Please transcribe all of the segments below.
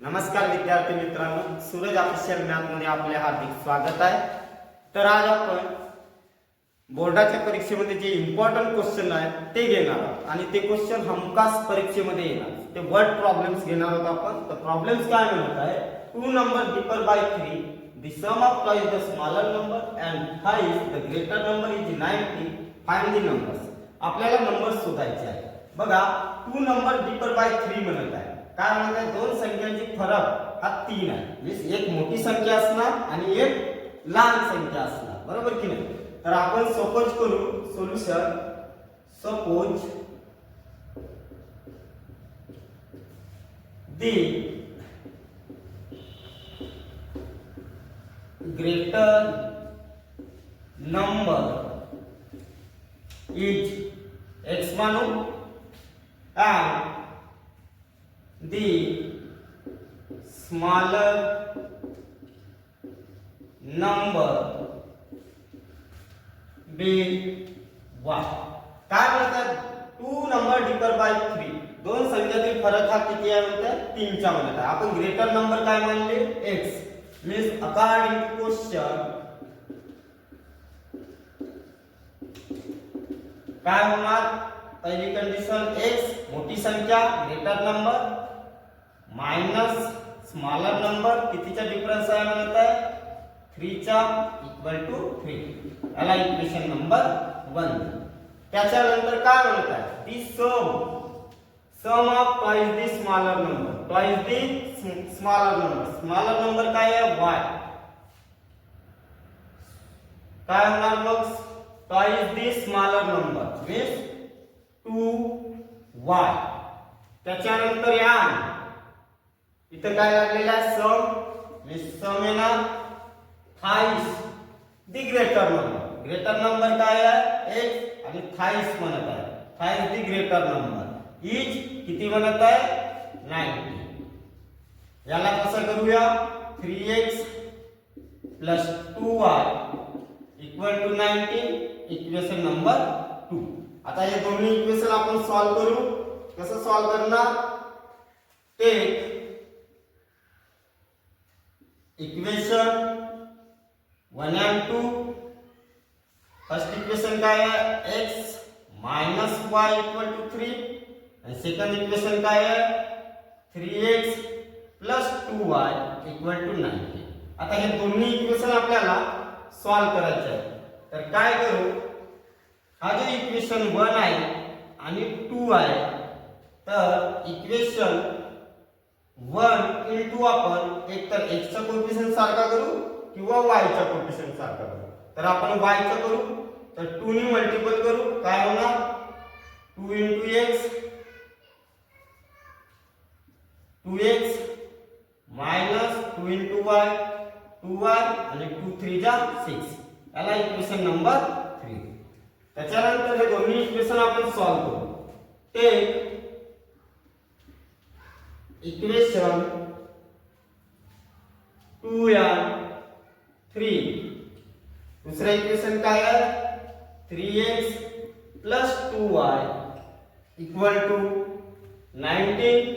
नमस्कार विद्यार्थी मित्रांनो सूरज ऑफिशियल मॅथमध्ये आपले हार्दिक स्वागत आहे. तर आज आपण बोर्डाच्या परीक्षेमध्ये जे इम्पॉर्टंट क्वेश्चन आहेत ते घेणार आहोत. आणि ते क्वेश्चन हमखास परीक्षेमध्ये येणार. ते वर्ड प्रॉब्लेम्स घेणार आहोत आपण. तर प्रॉब्लेम्स काय म्हणत आहे? Two number differ by three the sum of twice the smaller number and five the greater number is ninety find the numbers आपल्याला नंबर शोधायचे आहे बघा two number differ by three म्हणत आहे. काय म्हणत दोन संख्यांची फरक हा तीन आहे. म्हणजे एक मोठी संख्या असणार आणि एक लहान संख्या असणार. बरोबर की नाही? तर आपण सपोज करू solution suppose the greater number is X मानू and the smaller number be y काय म्हणतात? Two number differ by three दोन संख्यातील फरक हा किती आहे म्हणतात? तीनच्या म्हणतात आपण ग्रेटर नंबर काय मानले? X means according to question काय होणार? पहिली कंडिशन एक्स मोठी संख्या greater number minus smaller number कितीचा डिफरन्स आहे म्हणत? आहे थ्रीचा इक्वल टू थ्री याला इक्वेशन नंबर वन त्याच्यानंतर काय म्हणत आहे the sum sum of twice the smaller number twice the smaller number smaller number काय आहे? वाय काय होणार मग? Twice the smaller number means two Y त्याच्यानंतर या. इथं काय लागलेला आहे? सम मीन्स सम येणार thrice. The greater number greater number काय आहे? एक्स आणि थाईस म्हणत आहे. Thrice the greater number is किती म्हणत आहे? नाईन्टी. याला कसं करूया? Three X plus two Y equal to nineteen equation number two. आता हे दोन्ही इक्वेशन आपण सॉल्व करू. कसं सॉल्व करणार? Take equation one and two first equation का है X minus Y equal to three आणि सेकंड इक्वेशन काय है three X plus two Y equal to nine आता हे दोन्ही इक्वेशन आपल्याला सॉल्व करायचे आहे तर काय करू? हा जो इक्वेशन वन आहे आणि टू आहे तर इक्वेशन वन इंटू आपण एक तर एक्सचा कोएफिशियंट सारखा करू किंवा वायचा कोएफिशियंट सारखा करू. तर आपण वायचा करू तर टू ने मल्टिपल करू. काय होणार? Two into X two X minus two into Y two Y आणि टू थ्री जा सिक्स याला इक्वेशन नंबर थ्री त्याच्यानंतर हे दोन्ही इक्वेशन आपण सॉल्व करू. टेक इक्वेशन टू या थ्री दुसरं इक्वेशन काय आहे? Three X plus two Y equal to nineteen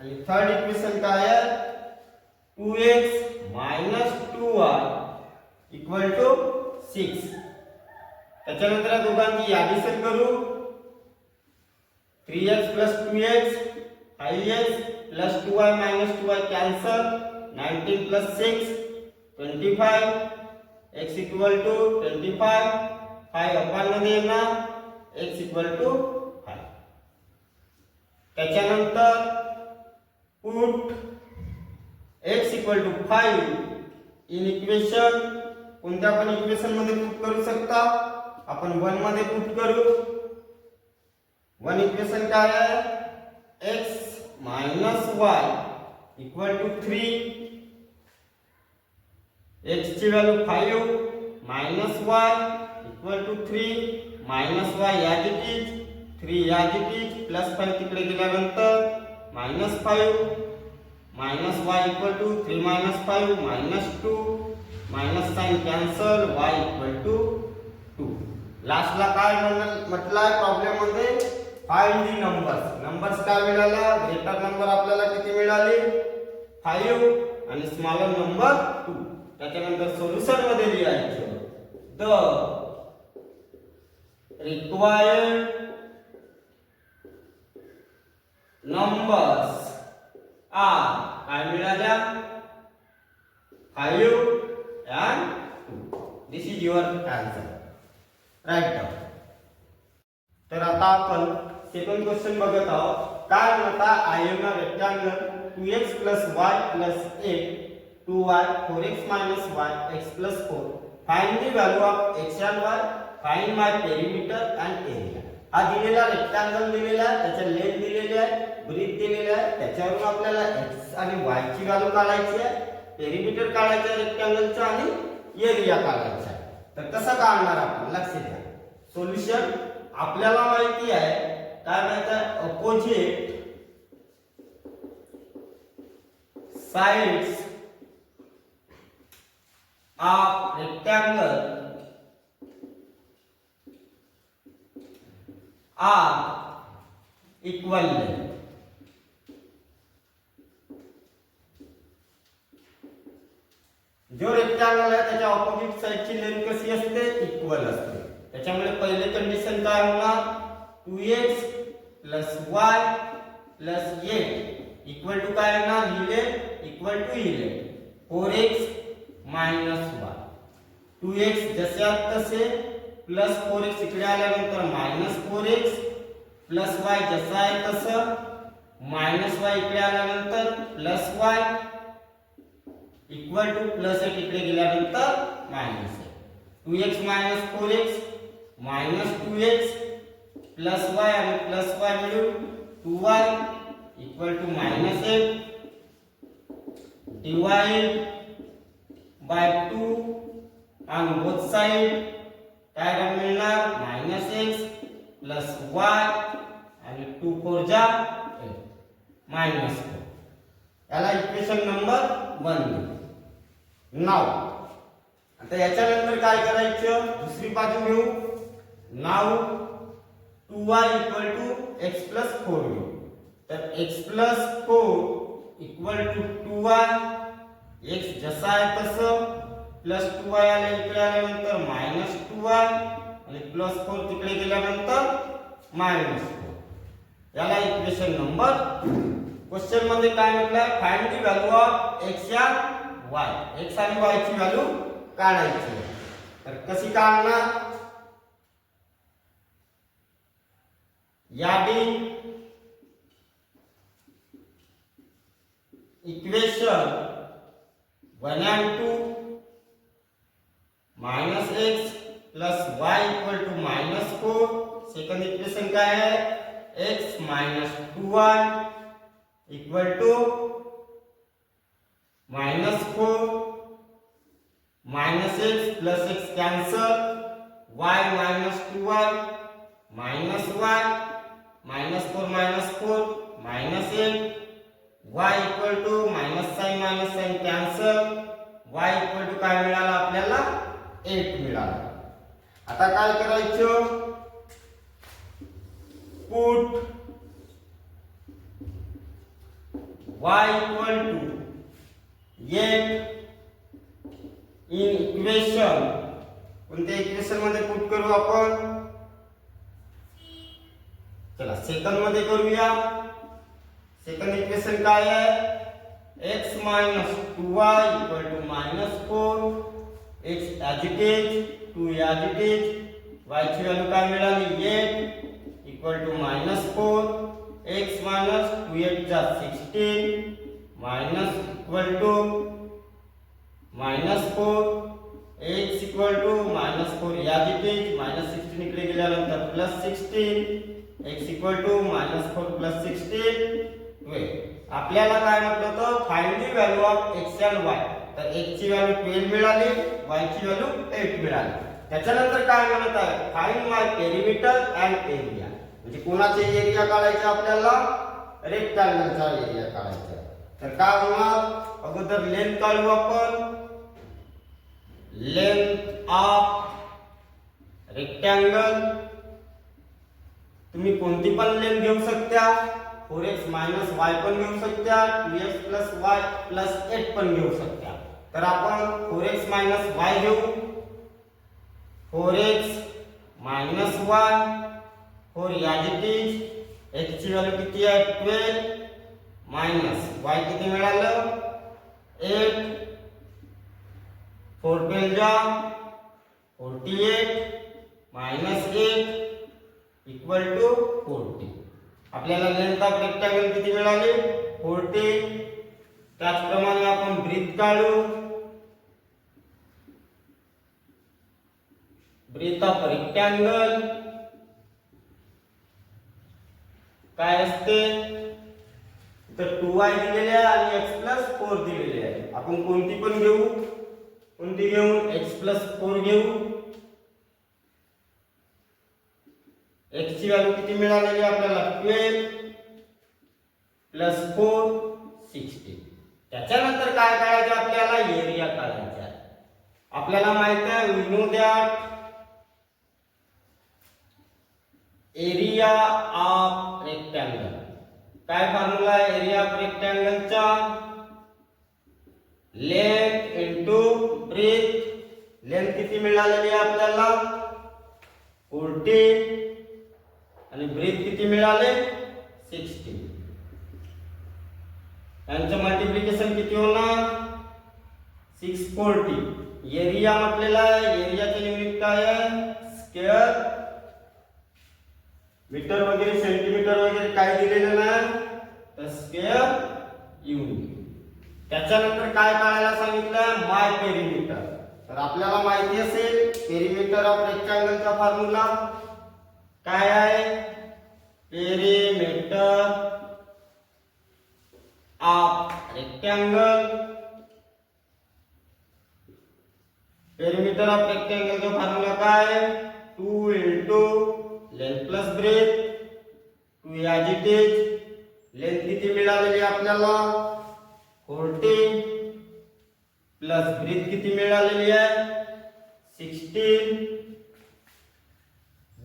आणि थर्ड इक्वेशन काय आहे? Two X minus two Y equal to six त्याच्यानंतर दोघांची यादी सर करू. Three X plus two X five X plus two Y minus two Y cancel nineteen plus six twenty X X equal to twenty five फायमध्ये येणार X equal to five. त्याच्यानंतर put X equal to five in equation कोणत्या पण इक्वेशनमध्ये put करू शकता? आपण वनमध्ये put करू. वन इक्वेशन काय आहे? X minus Y equal to three X ची value five minus Y equal to three minus Y या इट थ्री या इट प्लस फाईव्ह तिकडे गेल्यानंतर minus five minus Y equal to three minus five minus two minus sign cancel Y equal to two लास्टला काय म्हटलं म्हटलंय प्रॉब्लेममध्ये? Find the numbers numbers काय मिळाला ग्रेटर नंबर आपल्याला किती मिळाले? फाईव्ह आणि स्मॉलर नंबर टू त्याच्यानंतर सोल्युशनमध्ये लिहायचं द रिक्वायर्ड नंबर्स आर काय मिळाल्या? Five and two this is your answer write down तर आता आपण सेकंड क्वेश्चन बघत आहोत. काय म्हणता I am rectangle two X plus Y plus eight two Y four X minus Y X plus four. Find the value of X and Y find my perimeter and area हा दिलेला rectangle दिलेला आहे त्याच्या length दिलेली आहे breath दिलेली आहे. त्याच्यावरून आपल्याला एक्स आणि वाय ची व्हॅल्यू काढायची आहे. पेरिमीटर काढायचं आहे रेक्टँगलचा आणि एरिया काढायचा आहे. तर कसं काढणार आपण? लक्ष द्या सोल्युशन आपल्याला माहिती आहे. काय माहिती आहे? Opposite sides of rectangle are equal जो रेक्टँगल आहे त्याच्या ऑपोजिट साइडची लेंथ कशी असते? इक्वल असते. त्याच्यामुळे पहिले कंडिशन काय होणार? Two X plus Y plus eight equal to काय होणार? Eleven equal to eleven four X minus one two X जसे आहेत तसे प्लस फोर एक्स इकडे आल्यानंतर minus four X plus Y जसं आहे तसं मायनस वाय इकडे आल्यानंतर plus Y equal to plus एक इकडे गेल्यानंतर मायनस एक two X minus four X minus two X plus Y आणि प्लस वाय मिळून two Y equal to minus एक divide by two. On both side काय काय मिळणार? मायनस एक्स प्लस वाय आणि टू फोर जा मायनस फोर याला equation number one नाव आता याच्यानंतर काय करायचं? दुसरी बाजू घेऊ. नाव two Y equal to X plus four घेऊ. तर X plus four equal to two Y X जसा आहे तसं प्लस टू वाय आले इकडे आल्यानंतर मायनस टू वाय आणि प्लस फोर तिकडे गेल्यानंतर मायनस फोर याला इक्वेशन नंबर क्वेश्चनमध्ये काय म्हटलंय? Find the value of X या वाय एक्स आणि वायची व्हॅल्यू काढायची तर कशी काढणार? यादी equation one and two minus X plus Y equal to minus four. Second equation काय आहे X minus two Y equal to minus four. Minus X plus X cancel. Y minus two Y minus Y minus four minus four minus eight Y equal to minus sign minus sign cancel Y equal to काय मिळालं आपल्याला? Eight मिळालं. आता काय करायचं? Put y equal to eight in equation कोणत्या इक्वेशनमध्ये put करू आपण? चला सेकंडमध्ये करूया. सेकंड इक्वेशन काय आहे x minus two Y equal to minus four X as it is two as it is Y ची व्हॅल्यू काय मिळाली eight equal to minus four X minus two eight जा sixteen minus equal to minus four X equal to minus four it is minus sixteen इकडे गेल्यानंतर plus sixteen X equal to minus four plus sixteen आपल्याला काय म्हटलं होतं? Find the value of X and Y तर x ची value twelve मिळाली Y ची व्हॅल्यू एट मिळाली. त्याच्यानंतर काय म्हणत आहे? Find my perimeter and area म्हणजे कोणाचे एरिया काढायचे आपल्याला? रेक्टँगलचा एरिया काढायचा. तर काय होणार अगोदर लेंथ काढू आपण. लेंथ ऑफ रेक्टँगल तुम्ही कोणती पण लेंथ घेऊ शकता. फोर एक्स मायनस वाय पण घेऊ शकत्या two X plus Y plus eight पण घेऊ शकत्या. तर आपण फोर एक्स मायनस वाय घेऊ. Four X minus Y four as it एक्सची value किती आहे? ट्वेल्व मायनस वाय किती मिळालं? एट फोर ट्वेल्व जा. Forty eight minus eight equal to forty आपल्याला लेंथ ऑफ रेक्टँगल किती मिळाली? फोर्टी त्याचप्रमाणे आपण ब्रीथ काढू. Breadth of rectangle. काय असते? तर टू वाय दिलेले आहे आणि एक्स प्लस फोर दिलेले आहे. आपण कोणती पण घेऊ? कोणती घेऊ? एक्स प्लस फोर घेऊ एक्स ची व्हॅल्यू किती मिळालेली आपल्याला? ट्वेल्व प्लस फोर सिक्स्टी त्याच्यानंतर काय काढायचं आपल्याला? एरिया काढायचा आहे. आपल्याला माहीत आहे we know that area of rectangle काय फॉर्म्युला आहे? एरिया ऑफ रेक्टँगलचा लेंथ इंटू ब्रेथ लेंथ किती मिळालेली आहे आपल्याला? फोर्टीन आणि ब्रेथ किती मिळाले? सिक्स्टी त्यांचं मल्टिप्लिकेशन किती होणार? सिक्स फोर्टी एरिया म्हटलेला आहे एरियाचे युनिट काय आहे स्क्वेअर मीटर वगैरे सेंटीमीटर वगैरे काय दिलेलं नाही तर स्क्वेअर युनिट त्याच्यानंतर काय काढायला सांगितलं? माय पेरिमीटर तर आपल्याला माहिती असेल पेरिमीटर ऑफ रेक्टँगलचा फॉर्म्युला काय आहे? Perimeter of rectangle perimeter of रेक्टँगलचा formula काय two into length plus breadth two as is length किती मिळालेली आपल्याला? फोर्टीन प्लस ब्रीथ किती मिळालेली आहे? सिक्स्टीन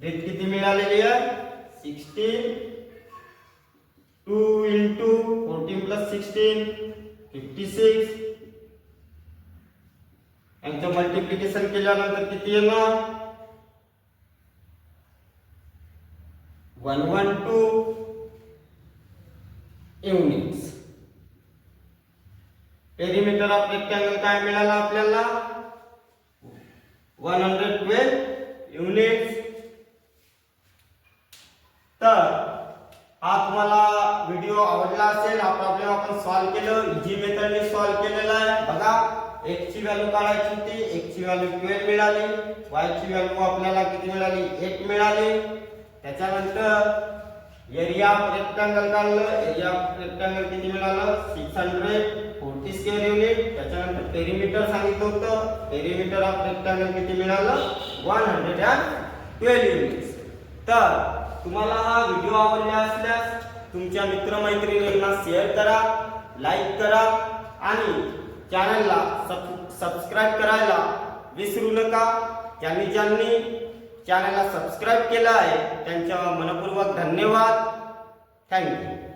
ब्रीथ किती मिळालेली आहे sixteen two into fourteen plus sixteen fifty six यांचं मल्टिप्लिकेशन केल्यानंतर किती येणार one one two units perimeter of rectangle काय मिळाला आपल्याला? One hundred twelve units solve केलं इझी मेथडने सॉल्व्ह केलेला आहे बघा x ची व्हॅल्यू काढायची होती x ची व्हॅल्यू 12 मिळाली y ची व्हॅल्यू आपल्याला किती मिळाली? 1 मिळाली. त्याच्यानंतर एरिया ऑफ रेक्टँगल काढलं एरिया ऑफ रेक्टँगल किती मिळालं? 640 स्क्वेअर युनिट त्याच्यानंतर पेरिमीटर सांगितलं होतं. पेरिमीटर ऑफ रेक्टँगल किती मिळालं? 112 युनिट्स तर तुम्हाला हा व्हिडिओ आवडला असल्यास तुमच्या मित्रमैत्रिणींना शेअर करा. लाईक करा आणि चॅनलला सब सबस्क्राईब करायला विसरू नका. ज्यांनी ज्यांनी चॅनलला सबस्क्राईब केलं आहे त्यांच्या मनपूर्वक धन्यवाद. थँक्यू